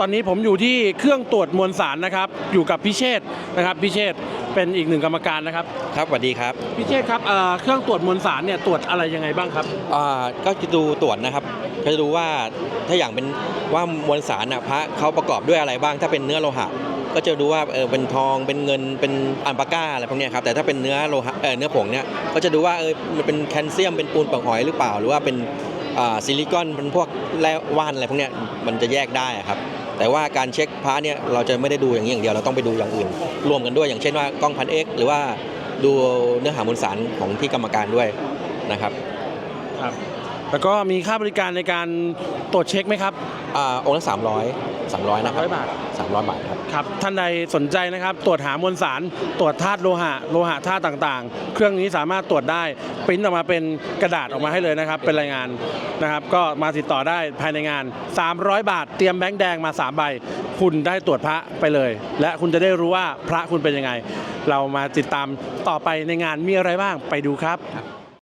ตอนนี้ผมอยู่ที่เครื่องตรวจมวลสารนะครับ อยู่กับพิเชษฐ์นะครับพิเชษฐ์เป็นอีกหนึ่งกรรมการนะครับ ครับสวัสดีครับพิเชษฐ์ครับเอ่อเครื่องตรวจมวลสารเนี่ยตรวจอะไรยังไงบ้างครับ อ่าก็จะดูตรวจนะครับ ก็จะดูว่าถ้าอย่างเป็นว่ามวลสารนะพระเขาประกอบด้วยอะไรบ้าง ถ้าเป็นเนื้อโลหะ ก็จะดูว่าเออเป็นทองเป็นเงินเป็นอัลปาก้าอะไรพวกเนี้ยครับแต่ถ้าเป็นเนื้อโลหะเออเนื้อผงเนี่ยก็จะดูว่าเออมันเป็นแคลเซียมเป็นปูนเปลือกหอยหรือเปล่า หรือว่าเป็นอ่าซิลิคอนเป็นพวกแร่ว่านอะไรพวกเนี้ยมันจะแยกได้อะครับ แต่ว่าการเช็คพระเนี่ยเราจะไม่ได้ดูอย่างนี้อย่างเดียวเราต้องไปดูอย่างอื่น รวมกันด้วยอย่างเช่นว่ากล้องพันเอ็กหรือว่าดูเนื้อหามวลสารของที่กรรมการด้วยนะครับ ครับ แล้วก็มีค่าบริการในการตรวจเช็คไหมครับ อ่าองค์ละสามร้อยสามร้อยนะครับ300บาทสามร้อยบาทครับ ครับ ท่านใดสนใจนะครับ ตรวจหามวลสาร ตรวจธาตุโลหะ โลหะธาตุต่างๆ เครื่องนี้สามารถตรวจได้ปริ้นออกมาเป็นกระดาษออกมาให้เลยนะครับ เป็นรายงานนะครับ ก็มาติดต่อได้ภายในงาน 300 บาท เตรียมแบงค์แดงมา 3 ใบ คุณได้ตรวจพระไปเลย และคุณจะได้รู้ว่าพระคุณเป็นยังไง เรามาติดตามต่อไปในงานมีอะไรบ้าง ไปดูครับ